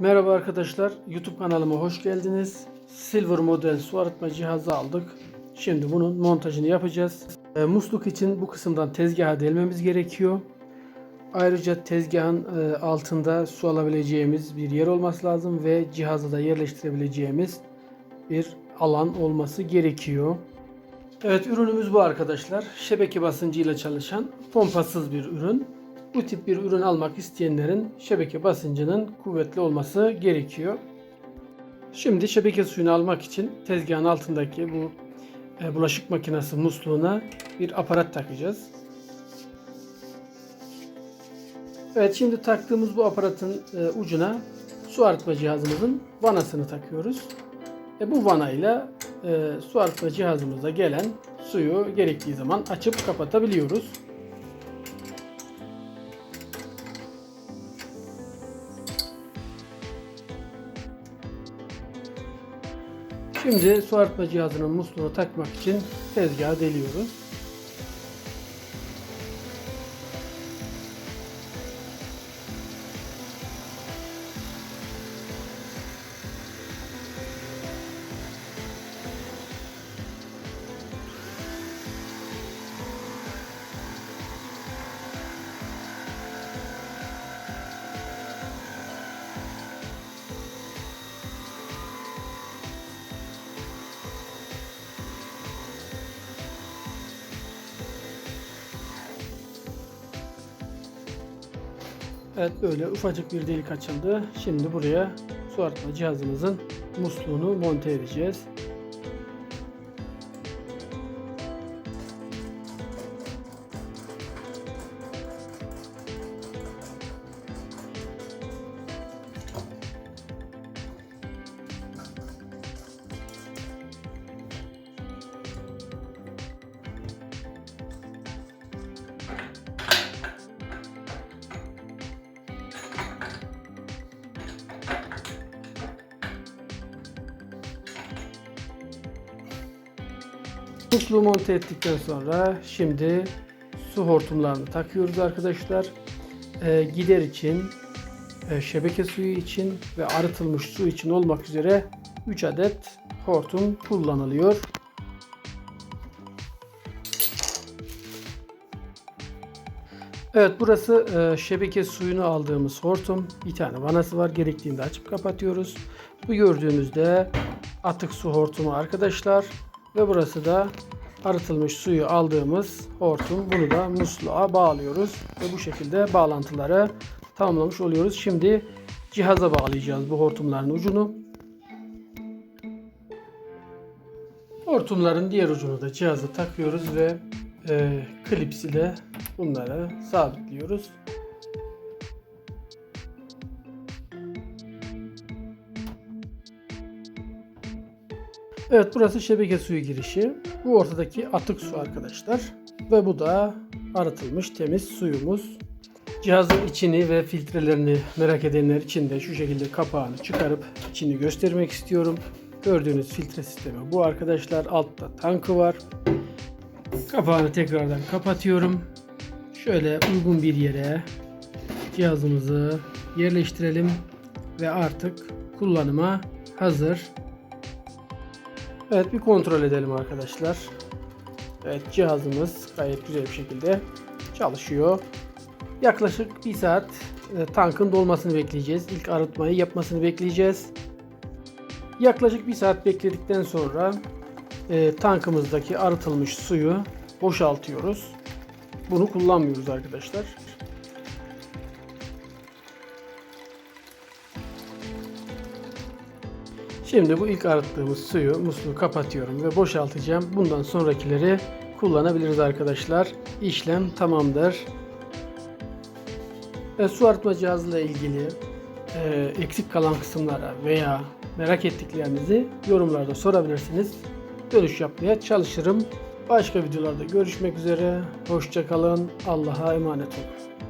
Merhaba arkadaşlar, YouTube kanalıma hoş geldiniz. Silver model su arıtma cihazı aldık. Şimdi bunun montajını yapacağız. E, musluk için bu kısımdan tezgaha delmemiz gerekiyor. Ayrıca tezgahın e, altında su alabileceğimiz bir yer olması lazım ve cihazı da yerleştirebileceğimiz bir alan olması gerekiyor. Evet ürünümüz bu arkadaşlar. Şebeke basıncıyla çalışan pompasız bir ürün. Bu tip bir ürün almak isteyenlerin şebeke basıncının kuvvetli olması gerekiyor. Şimdi şebeke suyunu almak için tezgahın altındaki bu e, bulaşık makinesi musluğuna bir aparat takacağız. Evet şimdi taktığımız bu aparatın e, ucuna su arıtma cihazımızın vanasını takıyoruz. E, bu vanayla e, su arıtma cihazımıza gelen suyu gerektiği zaman açıp kapatabiliyoruz. Şimdi su arıtma cihazının musluğunu takmak için tezgaha deliyoruz. Evet böyle ufacık bir delik açıldı. Şimdi buraya su arıtma cihazımızın musluğunu monte edeceğiz. Musluğu monte ettikten sonra şimdi su hortumlarını takıyoruz arkadaşlar. Ee, gider için, e, şebeke suyu için ve arıtılmış su için olmak üzere 3 adet hortum kullanılıyor. Evet burası e, şebeke suyunu aldığımız hortum. Bir tane vanası var. Gerektiğinde açıp kapatıyoruz. Bu gördüğümüzde atık su hortumu arkadaşlar. Ve burası da arıtılmış suyu aldığımız hortum. Bunu da musluğa bağlıyoruz. Ve bu şekilde bağlantıları tamamlamış oluyoruz. Şimdi cihaza bağlayacağız bu hortumların ucunu. Hortumların diğer ucunu da cihaza takıyoruz ve e, klips ile bunları sabitliyoruz. Evet burası şebeke suyu girişi. Bu ortadaki atık su arkadaşlar. Ve bu da arıtılmış temiz suyumuz. Cihazın içini ve filtrelerini merak edenler için de şu şekilde kapağını çıkarıp içini göstermek istiyorum. Gördüğünüz filtre sistemi bu arkadaşlar. Altta tankı var. Kapağını tekrardan kapatıyorum. Şöyle uygun bir yere cihazımızı yerleştirelim ve artık kullanıma hazır. Evet bir kontrol edelim arkadaşlar. Evet cihazımız gayet güzel bir şekilde çalışıyor. Yaklaşık bir saat e, tankın dolmasını bekleyeceğiz. İlk arıtmayı yapmasını bekleyeceğiz. Yaklaşık bir saat bekledikten sonra e, tankımızdaki arıtılmış suyu boşaltıyoruz. Bunu kullanmıyoruz arkadaşlar. Şimdi bu ilk arıttığımız suyu musluğu kapatıyorum ve boşaltacağım. Bundan sonrakileri kullanabiliriz arkadaşlar. İşlem tamamdır. Ve su arıtma cihazıyla ilgili e, eksik kalan kısımlara veya merak ettiklerinizi yorumlarda sorabilirsiniz. Dönüş yapmaya çalışırım. Başka videolarda görüşmek üzere. Hoşçakalın. Allah'a emanet olun.